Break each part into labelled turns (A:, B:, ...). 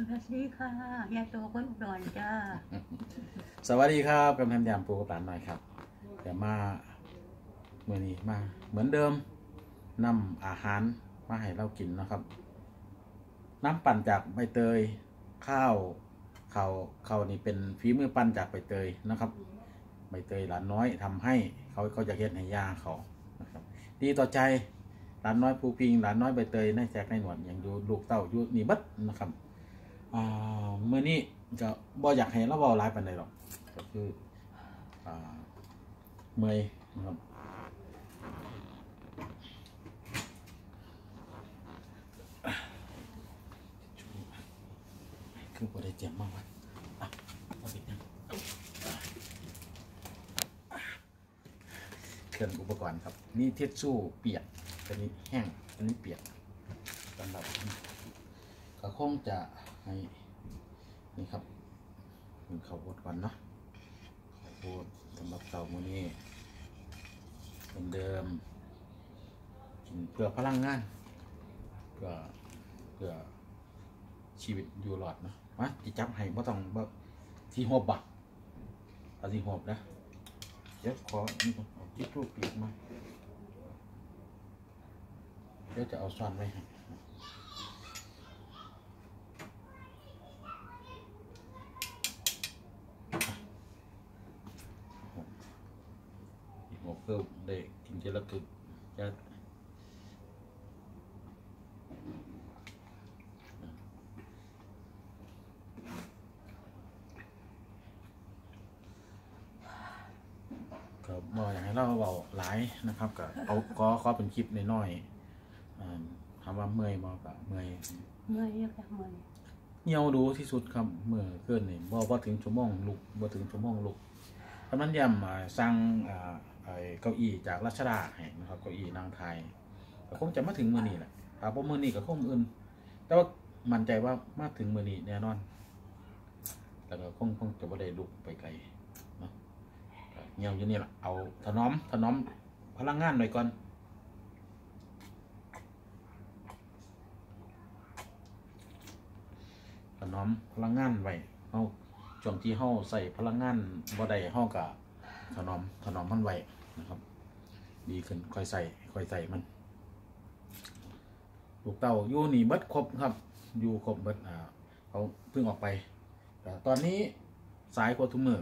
A: สวัสดีค่ะยายโตคนอุดรจ้า
B: สวัสดีครับกำนันยามปูกับหลานหน่อยครับเดี๋ยวมาเมื่อนี้มา เหมือนเดิมนำอาหารมาให้เรากินนะครับ น้ำปั่นจากใบเตย ข้าวข้าวข้าวนี่เป็นฝีมือปั่นจากใบเตยนะครับ ใบเตยหลานน้อยทำให้เขาเขาจะเฮ็ดให้ยาเขานะครับ ดีต่อใจหลานน้อยภูพิงหลานน้อยใบเตยในแจกในหนวดอย่างอยู่ลูกเต้าอยู่นี่บัดนะครับ อ่าเมื่อนี้ก็บ่อยากให้เราเบาหลายปานใดหรอกก็คืออ่าเมยนะครับคือบ่ได้เตรียมมากวะอะเอาอีกนะเครื่องอุปกรณ์ครับ นี่เทชชู่เปียกอันนี้แห้งอันนี้เปียกสำหรับก็คงจะ ให้นี่ครับเป็นข้าวโพดก่อนเนาะข้าวโพดสำหรับเต่ามือนี้เหมือนเดิมกินเพื่อพลังงานเพื่อเพื่อชีวิตอยู่หลอดเนาะมาจิจับให้บ่ต้องบ่ที่หอบบักเอาที่หอบนะเดี๋ยวขอนี่ก่อนเอาที่ทูบปีกมาเดี๋ยวจะเอาซ่อนไว้ให้ อีกหกเพิ่มได้กินเจละกึกจะก็บออยากให้เราเบาหลายนะครับก็เอาก็ขอเป็นคลิปน้อยๆอ่าถามว่าเมื่อยบอกัเมื่อย
A: เมื่อยเรียกจากเมื่อย
B: เหี่ยวดูที่สุดครับเมื่อเกินนี่บ่บ่ถึงชั่วโมงลุกบ่ถึงชั่วโมงลุกเพราะนั้นยำอ่าสั่งอ่าไอ้ เก้าอี้จากรัชดาให้นะครับเก้าอี้นางไทยก็คงจะมาถึงมือนี้แหละถ้าบ่มือนี้ก็คงอื่น แต่ว่ามั่นใจว่ามาถึงมือนี้แน่นอน แล้วก็คงคงจะบ่ได้ลุกไปไกลเนาะก็เหี่ยอยู่นี่ล่ะเอาถนอมถนอมพลังงานหน่อยก่อนถนอมพลังงานไว้เฮาช่วงที่เฮาใส่พลังงานบ่ได้เฮาก็ ถนอมถนอมมันไว้นะครับ ดีขึ้นค่อยใส่ค่อยใส่มัน ลูกเต่าอยู่นี่เบิดครบครับ อยู่ครบเบิดอ่าเขาเพิ่งออกไปแต่ตอนนี้สายกว่าทุกมือ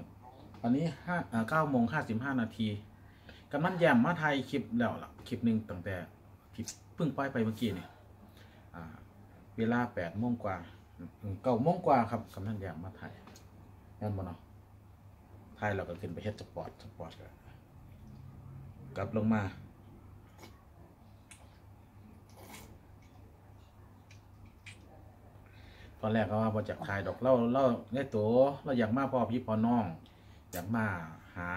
B: ตอนนี้ห้าเก้าโมงห้าสิบห้านาทีกำนันแยมมาไทยคลิปแล้วล่ะคลิปหนึ่งตั้งแต่คลิปเพิ่งปล่อยไปเมื่อกี้เนี่อ่าเวลาแปดโมงกว่าเก้าโมงกว่าครับกำนันแยมมาไทยนั่นบ่เนาะ ไทยเราก็ขึ้นไปเฮ็ดสปอร์ตสปอร์ตก็กลับลงมาตอนแรกก็ว่าบอจากขายดอกเล่าเล่าได้ตัวเราอยากมาพ่อพี่พ่อน้อง อยากมาหา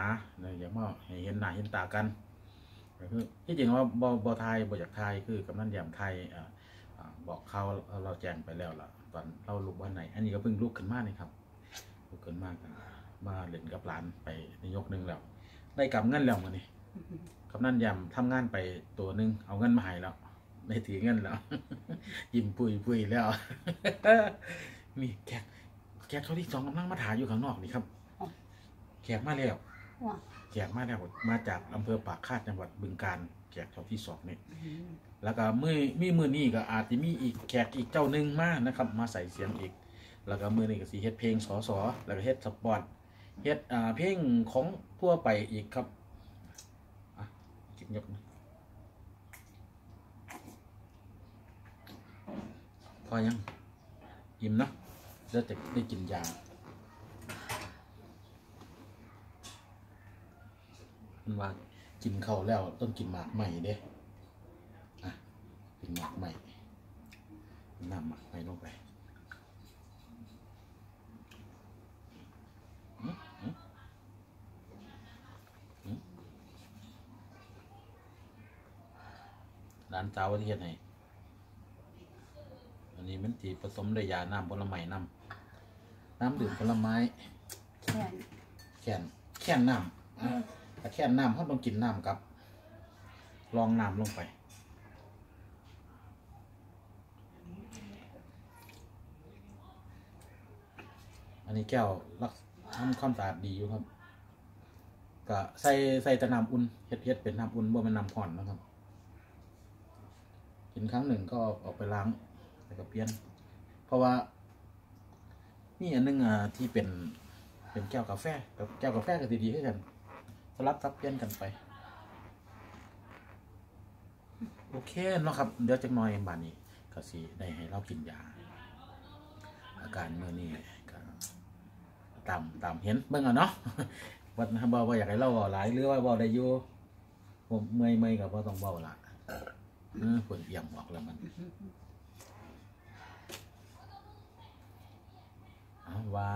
B: อยากมาเห็นหน้าเห็นตากันคือที่จริงว่าบอบอไทยบอจากไทยคือกำนันยามไทยอบอกเขาเราแจ้งไปแล้วล่ะ ตอนเราลุกวันไหน อันนี้ก็เพิ่งลุกขึ้นมากนี่ครับลุกขึ้นมากกัน มาเล่นกับหลานไปในยกหนึ่งแล้ว ได้กำเงินแล้วมานี่กำนันยามทำงานไปตัวหนึงเอาเงินมาให้แล้วได้ถือเงินแล้ว ยิ้มปุยปุยแล้วนี่แขกแขกเขาที่สองกำลังมาถ่ายอยู่ข้างนอกนี่ครับแขกมาแล้ว
A: ว่า
B: แขกมาแล้วมาจากอำเภอปากคาดจังหวัดบึงกาฬแขกเขาที่สองนี่แล้วก็มือมีมือนี่ก็อาจจะมีอีกแขกอีกเจ้าหนึ่งมานะครับ มาใส่เสียงอีก แล้วก็มือนี่ก็สีเฮ็ดเพลงสอสอแล้วก็เฮ็ดสปอร์ต เฮ็ดอ่าเพลงของทั่วไปอีกครับอะกินยกนะพอยังอิ่มเนาะแล้วจะได้กินยามันว่ากินข้าวแล้วต้องกินหมากใหม่เด้อะกินหมากใหม่น้ำหมากใหม่ลงไปอื้ออื้ออื้อร้านเจ้าที่เฮ็ดให้อันนี้มันสีผสมด้วยยาน้ำผลไม้น้ำน้ำดื่มผลไม้
A: แค่น
B: แค่นแค่นน้ำอะถ้าแค่นน้ำเขาต้องกินน้ำกับ ลองน้ำลงไปอันนี้แก้วรักทำความสะอาดดีอยู่ครับ ก็ใส่ใส่แต่น้ำอุ่นเฮ็ดเฮ็ดเป็นน้ำอุ่นบ่แม่นน้ำร้อนนะครับ กินครั้งหนึ่งก็ออกไปล้างแล้วก็เปลี่ยน เพราะว่านี่อันหนึงอะที่เป็นเป็นแก้วกาแฟกับแก้วกาแฟก็ดีๆให้กันสลับซับเปลี่ยนกันไป โอเคเนาะครับเดี๋ยวจักหน่อยบานนี้ก็สิได้ให้เรากินยา อาการเมื่อนี้ก็ตามตามเห็นเบิ่งเอาเนาะวันบ่บ่อยากให้เราเว้าหลายหรือว่าเว้าได้อยู่ผมเมื่อยเมื่อยก็บ่ต้องเว้าละ เออฝนเอี่ยมออกแล้วมันเอาว่า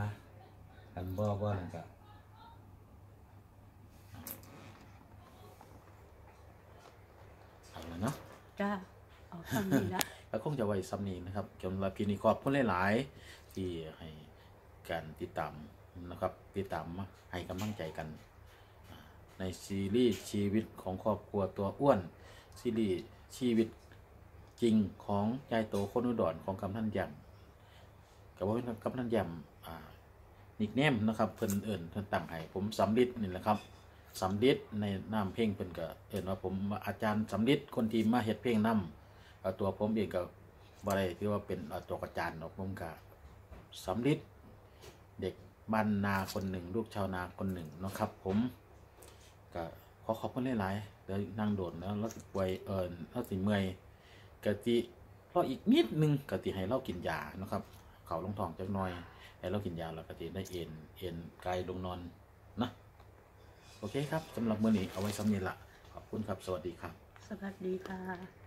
B: กันบ่บ่นั่นก็เอาละเนาะ
A: จ้าเอาคำนี้ละ
B: ก็คงจะไว้ซ้ำนี้นะครับสำหรับคลินิกขอบคุณหลายๆที่ให้การติดตามนะครับติดตามให้กำลังใจกัน ในซีรีส์ชีวิตของครอบครัวตัวอ้วนซีรีส์ ชีวิตจริงของยายโตคนอุดรของกำนันยำกับว่ากำนันยำอ่านิกเนมนะครับเพิ่นเอิ่นเพิ่นตั้งให้ผมสำลิดนี่แหละครับสำลิดในนามเพลงเพิ่นก็เอิ่นว่าผมอาจารย์สำลิดคนที่มาเฮ็ดเพลงนำเอาตัวผมเองก็บ่ได้ที่ว่าเป็นตัวกระจานหรอกผมก็สำลิดเด็กบ้านนาคนหนึ่งลูกชาวนาคนหนึ่งนะครับผมก็ ขอขอบคุณหลายๆเดี๋ยวนั่งโดดแล้วเราสิป่วยเอิญเราสิเมื่อยกะติราอีกนิดนึงกะจิให้เรากินยานะครับ เขาลงท้องจักหน่อย ให้เรากินยาแล้วกะจิได้เอ็นเอ็นกายลงนอนนะโอเคครับสำหรับมื้อนี้เอาไว้สำเนียละขอบคุณครับ สวัสดีครับ
A: สวัสดีค่ะ